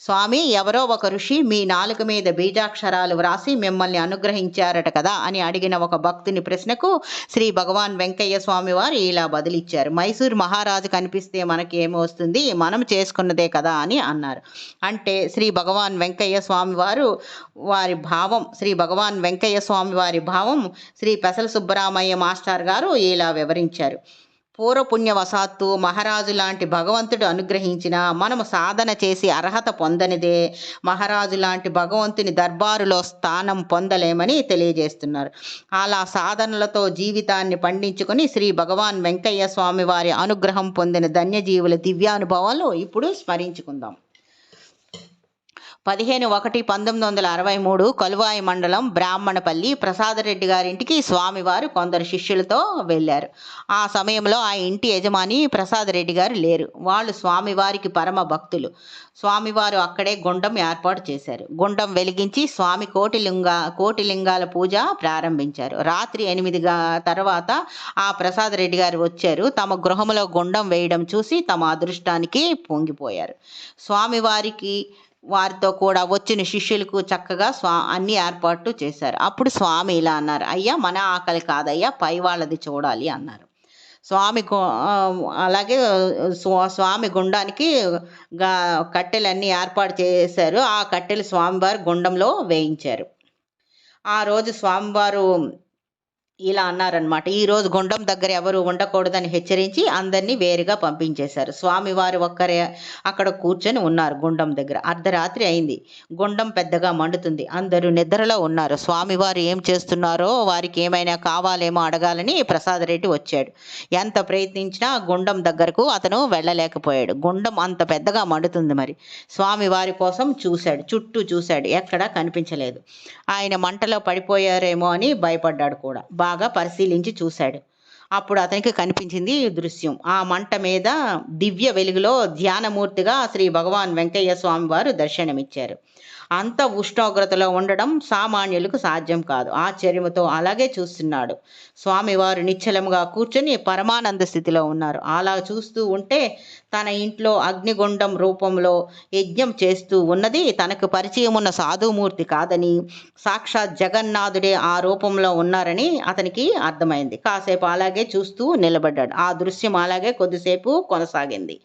స్వామి ఎవరో ఒక ఋషి మీ నాలుక మీద బీజాక్షరాలు వ్రాసి మిమ్మల్ని అనుగ్రహించారట కదా అని అడిగిన ఒక భక్తుని ప్రశ్నకు శ్రీ భగవాన్ వెంకయ్య స్వామి వారు ఇలా బదిలిచ్చారు. మైసూర్ మహారాజు కనిపిస్తే మనకి ఏమి వస్తుంది? మనం చేసుకున్నదే కదా అని అన్నారు. అంటే శ్రీ భగవాన్ వెంకయ్య స్వామి వారు వారి భావం శ్రీ భగవాన్ వెంకయ్య స్వామి వారి భావం శ్రీ పెసల సుబ్బరామయ్య మాస్టర్ గారు ఇలా వివరించారు. పూర్వపుణ్యవశాత్తు మహారాజు లాంటి భగవంతుడు అనుగ్రహించిన మనము సాధన చేసి అర్హత పొందనిదే. మహారాజు లాంటి భగవంతుని దర్బారులో స్థానం పొందలేమని తెలియజేస్తున్నారు. అలా సాధనలతో జీవితాన్ని పండించుకొని శ్రీ భగవాన్ వెంకయ్య స్వామి వారి అనుగ్రహం పొందిన ధన్యజీవుల దివ్యానుభవాలు ఇప్పుడు స్మరించుకుందాం. పదిహేను ఒకటి పంతొమ్మిది వందల అరవై మూడు కలువాయి మండలం బ్రాహ్మణపల్లి ప్రసాదరెడ్డి గారింటికి స్వామివారు కొందరు శిష్యులతో వెళ్ళారు. ఆ సమయంలో ఆ ఇంటి యజమాని ప్రసాదరెడ్డి గారు లేరు. వాళ్ళు స్వామివారికి పరమ భక్తులు. స్వామివారు అక్కడే గుండం ఏర్పాటు చేశారు. గుండం వెలిగించి స్వామి కోటిలింగ కోటిలింగాల పూజ ప్రారంభించారు. రాత్రి ఎనిమిది తర్వాత ఆ ప్రసాదరెడ్డి గారు వచ్చారు. తమ గృహంలో గుండం వేయడం చూసి తమ అదృష్టానికి పొంగిపోయారు. స్వామివారికి వారితో కూడా వచ్చిన శిష్యులకు చక్కగా స్వా అన్ని ఏర్పాట్లు చేశారు. అప్పుడు స్వామి ఇలా అన్నారు అయ్యా మన ఆకలి కాదయ్యా పై వాళ్ళది చూడాలి అన్నారు. స్వామి గు- అలాగే స్వా- స్వామి గుండానికి గా కట్టెలన్నీ ఏర్పాటు చేశారు. ఆ కట్టెలు స్వామివారు గుండంలో వేయించారు. ఆ రోజు స్వామివారు ఇలా అన్నారనమాట ఈ రోజు గుండం దగ్గర ఎవరు ఉండకూడదని హెచ్చరించి అందరినీ వేరుగా పంపించేశారు. స్వామివారు ఒక్కరే అక్కడ కూర్చొని ఉన్నారు గుండం దగ్గర. అర్ధరాత్రి అయింది. గుండం పెద్దగా మండుతుంది. అందరూ నిద్రలో ఉన్నారు. స్వామివారు ఏం చేస్తున్నారో వారికి ఏమైనా కావాలేమో అడగాలని ప్రసాదరెడ్డి వచ్చాడు. ఎంత ప్రయత్నించినా గుండం దగ్గరకు అతను వెళ్ళలేకపోయాడు. గుండం అంత పెద్దగా మండుతుంది మరి. స్వామివారి కోసం చూశాడు. చుట్టూ చూశాడు. ఎక్కడా కనిపించలేదు. ఆయన మంటలో పడిపోయారేమో అని భయపడ్డాడు కూడా. బాగా పరిశీలించి చూశాడు. అప్పుడు అతనికి కనిపించింది దృశ్యం. ఆ మంట మీద దివ్య వెలుగులో ధ్యానమూర్తిగా శ్రీ భగవాన్ వెంకయ్య స్వామి వారు దర్శనమిచ్చారు. అంత ఉష్ణోగ్రతలో ఉండడం సామాన్యులకు సాధ్యం కాదు. ఆశ్చర్యముతో అలాగే చూస్తున్నాడు. స్వామివారు నిశ్చలముగా కూర్చొని పరమానంద స్థితిలో ఉన్నారు. అలా చూస్తూ ఉంటే తన ఇంట్లో అగ్నిగుండం రూపంలో యజ్ఞం చేస్తూ ఉన్నది తనకు పరిచయం ఉన్న సాధుమూర్తి కాదని సాక్షాత్ జగన్నాథుడే ఆ రూపంలో ఉన్నారని అతనికి అర్థమైంది. కాసేపు అలాగే చూస్తూ నిలబడ్డాడు. ఆ దృశ్యం అలాగే కొద్దిసేపు కొనసాగింది.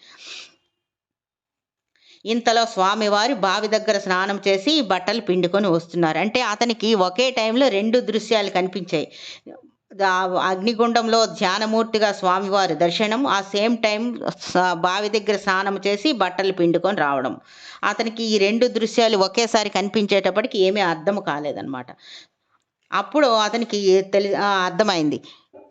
ఇంతలో స్వామివారు బావి దగ్గర స్నానం చేసి బట్టలు పిండుకొని వస్తున్నారు. అంటే అతనికి ఒకే టైంలో రెండు దృశ్యాలు కనిపించాయి. అగ్నిగుండంలో ధ్యానమూర్తిగా స్వామివారి దర్శనం ఆ సేమ్ టైం బావి దగ్గర స్నానం చేసి బట్టలు పిండుకొని రావడం. అతనికి ఈ రెండు దృశ్యాలు ఒకేసారి కనిపించేటప్పటికి ఏమీ అర్థం కాలేదన్నమాట. అప్పుడు అతనికి తెలి అర్థమైంది.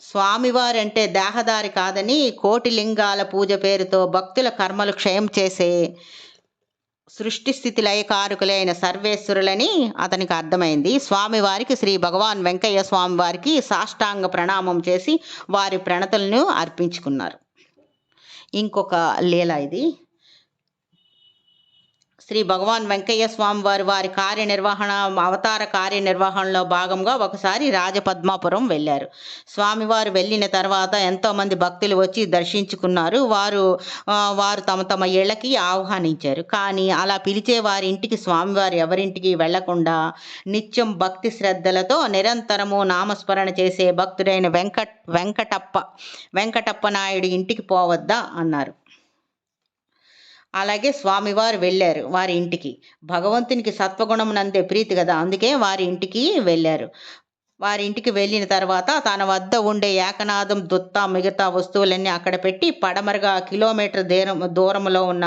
స్వామివారంటే దేహదారి కాదని కోటి లింగాల పూజ పేరుతో భక్తుల కర్మలు క్షయం చేసే సృష్టి స్థితి లయకారకులైన సర్వేశ్వరులని అతనికి అర్థమైంది. స్వామివారికి శ్రీ భగవాన్ వెంకయ్య స్వామి వారికి సాష్టాంగ ప్రణామం చేసి వారి ప్రణతలను అర్పించుకున్నారు. ఇంకొక లీల ఇది. శ్రీ భగవాన్ వెంకయ్య స్వామి వారి వారి కార్యనిర్వహణ అవతార కార్యనిర్వహణలో భాగంగా ఒకసారి రాజపద్మాపురం వెళ్ళారు. స్వామివారు వెళ్ళిన తర్వాత ఎంతోమంది భక్తులు వచ్చి దర్శించుకున్నారు. వారు వారు తమ తమ ఇళ్ళకి ఆహ్వానించారు. కానీ అలా పిలిచే వారి ఇంటికి స్వామివారు ఎవరింటికి వెళ్ళకుండా నిత్యం భక్తి శ్రద్ధలతో నిరంతరము నామస్మరణ చేసే భక్తుడైన వెంకట్ వెంకటప్ప వెంకటప్ప నాయుడు ఇంటికి పోవద్దా అన్నారు. అలాగే స్వామివారు వెళ్ళారు వారి ఇంటికి. భగవంతునికి సత్వగుణం నందే ప్రీతి కదా అందుకే వారి ఇంటికి వెళ్ళారు. వారి ఇంటికి వెళ్ళిన తర్వాత తన వద్ద ఉండే ఏకనాథం దుత్త మిగతా వస్తువులన్నీ అక్కడ పెట్టి పడమరగా కిలోమీటర్ దూరం దూరంలో ఉన్న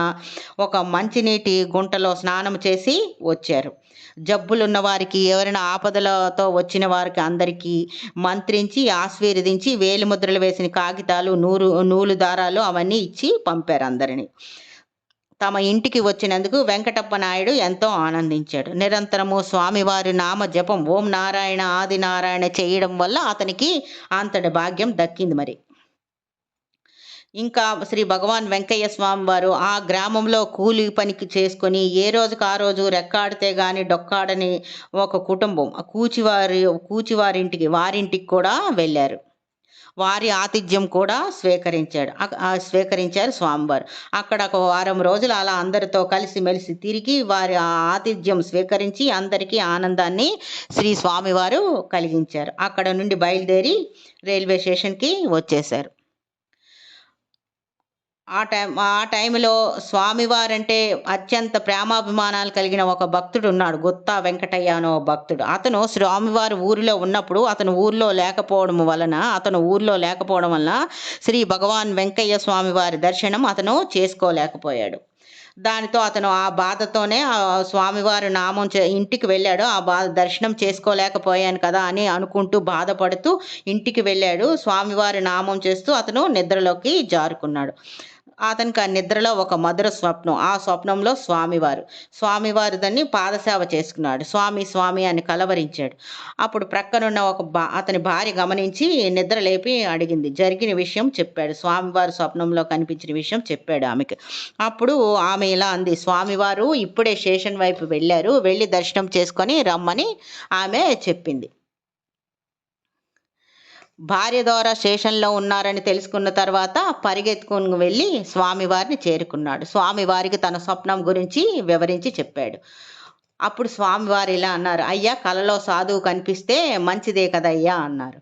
ఒక మంచినీటి గుంటలో స్నానం చేసి వచ్చారు. జబ్బులున్న వారికి ఎవరైనా ఆపదలతో వచ్చిన వారికి అందరికీ మంత్రించి ఆశీర్వదించి వేలిముద్రలు వేసిన కాగితాలు నూరు నూలు దారాలు అవన్నీ ఇచ్చి పంపారు అందరినీ. తమ ఇంటికి వచ్చినందుకు వెంకటప్ప నాయుడు ఎంతో ఆనందించాడు. నిరంతరము స్వామివారి నామ జపం ఓం నారాయణ ఆది నారాయణ చేయడం వల్ల అతనికి అంతటి భాగ్యం దక్కింది మరి. ఇంకా శ్రీ భగవాన్ వెంకయ్య స్వామి వారు ఆ గ్రామంలో కూలి పనికి చేసుకొని ఏ రోజుకు ఆ రోజు రెక్కాడితే గాని డొక్కాడని ఒక కుటుంబం ఆ కూచివారి కూచివారింటికి వారింటికి కూడా వెళ్ళారు. వారి ఆతిథ్యం కూడా స్వీకరించాడు. స్వీకరించారు స్వామివారు. అక్కడ ఒక వారం రోజులు అలా అందరితో కలిసిమెలిసి తిరిగి వారి ఆ ఆతిథ్యం స్వీకరించి అందరికీ ఆనందాన్ని శ్రీ స్వామివారు కలిగించారు. అక్కడ నుండి బయలుదేరి రైల్వే స్టేషన్కి వచ్చేశారు. ఆ టైం ఆ టైంలో స్వామివారంటే అత్యంత ప్రేమాభిమానాలు కలిగిన ఒక భక్తుడు ఉన్నాడు. గుత్తా వెంకటయ్య అనే ఒక భక్తుడు. అతను స్వామివారి ఊరిలో ఉన్నప్పుడు అతను ఊర్లో లేకపోవడం వలన అతను ఊర్లో లేకపోవడం వలన శ్రీ భగవాన్ వెంకయ్య స్వామివారి దర్శనం అతను చేసుకోలేకపోయాడు. దానితో అతను ఆ బాధతోనే ఆ స్వామివారి నామం చే- ఇంటికి వెళ్ళాడు. ఆ బాధ దర్శనం చేసుకోలేకపోయాను కదా అని అనుకుంటూ బాధపడుతూ ఇంటికి వెళ్ళాడు. స్వామివారి నామం చేస్తూ అతను నిద్రలోకి జారుకున్నాడు. అతనికి ఆ నిద్రలో ఒక మధుర స్వప్నం ఆ స్వప్నంలో స్వామివారు. స్వామివారు దాన్ని పాదసేవ చేసుకున్నాడు. స్వామి స్వామి అని కలవరించాడు. అప్పుడు ప్రక్కనున్న ఒక బా అతని భార్య గమనించి నిద్ర లేపి అడిగింది. జరిగిన విషయం చెప్పాడు. స్వామివారు స్వప్నంలో కనిపించిన విషయం చెప్పాడు ఆమెకి. అప్పుడు ఆమె ఇలా అంది. స్వామివారు ఇప్పుడే స్టేషన్ వైపు వెళ్ళారు. వెళ్ళి దర్శనం చేసుకొని రమ్మని ఆమె చెప్పింది. భార్య ద్వారా స్టేషన్లో ఉన్నారని తెలుసుకున్న తర్వాత పరిగెత్తుకుని వెళ్ళి స్వామివారిని చేరుకున్నాడు. స్వామివారికి తన స్వప్నం గురించి వివరించి చెప్పాడు. అప్పుడు స్వామివారు ఇలా అన్నారు అయ్యా కలలో సాధువు కనిపిస్తే మంచిదే కదయ్యా అన్నారు.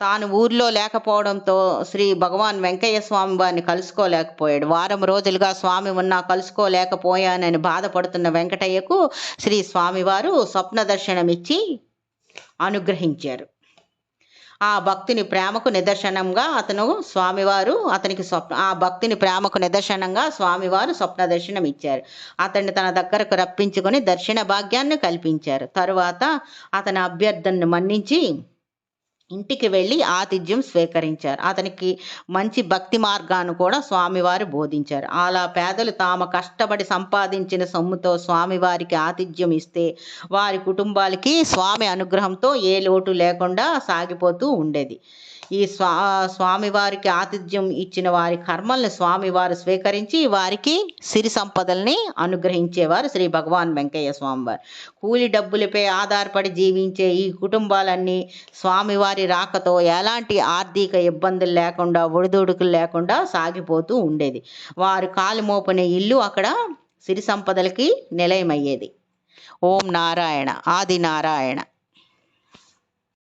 తాను ఊర్లో లేకపోవడంతో శ్రీ భగవాన్ వెంకయ్య స్వామి వారిని కలుసుకోలేకపోయాడు. వారం రోజులుగా స్వామి ఉన్నా కలుసుకోలేకపోయానని బాధపడుతున్న వెంకటయ్యకు శ్రీ స్వామివారు స్వప్న దర్శనమిచ్చి అనుగ్రహించారు. ఆ భక్తిని ప్రేమకు నిదర్శనంగా అతను స్వామివారు అతనికి స్వప్న ఆ భక్తిని ప్రేమకు నిదర్శనంగా స్వామివారు స్వప్న దర్శనం ఇచ్చారు. అతన్ని తన దగ్గరకు రప్పించుకొని దర్శన భాగ్యాన్ని కల్పించారు. తరువాత అతని అభ్యర్థనను మన్నించి ఇంటికి వెళ్ళి ఆతిథ్యం స్వీకరించారు. అతనికి మంచి భక్తి మార్గాన్ని కూడా స్వామివారు బోధించారు. అలా పేదలు తాము కష్టపడి సంపాదించిన సొమ్ముతో స్వామివారికి ఆతిథ్యం ఇస్తే వారి కుటుంబాలకి స్వామి అనుగ్రహంతో ఏ లోటు లేకుండా సాగిపోతూ ఉండేది. ఈ స్వా స్వామివారికి ఆతిథ్యం ఇచ్చిన వారి కర్మల్ని స్వామివారు స్వీకరించి వారికి సిరి సంపదల్ని అనుగ్రహించేవారు శ్రీ భగవాన్ వెంకయ్య స్వామివారు. కూలి డబ్బులపై ఆధారపడి జీవించే ఈ కుటుంబాలన్నీ స్వామివారి రాకతో ఎలాంటి ఆర్థిక ఇబ్బందులు లేకుండా ఒడిదుడుకులు లేకుండా సాగిపోతూ ఉండేది. వారు కాలు ఇల్లు అక్కడ సిరి సంపదలకి నిలయమయ్యేది. ఓం నారాయణ ఆది నారాయణ.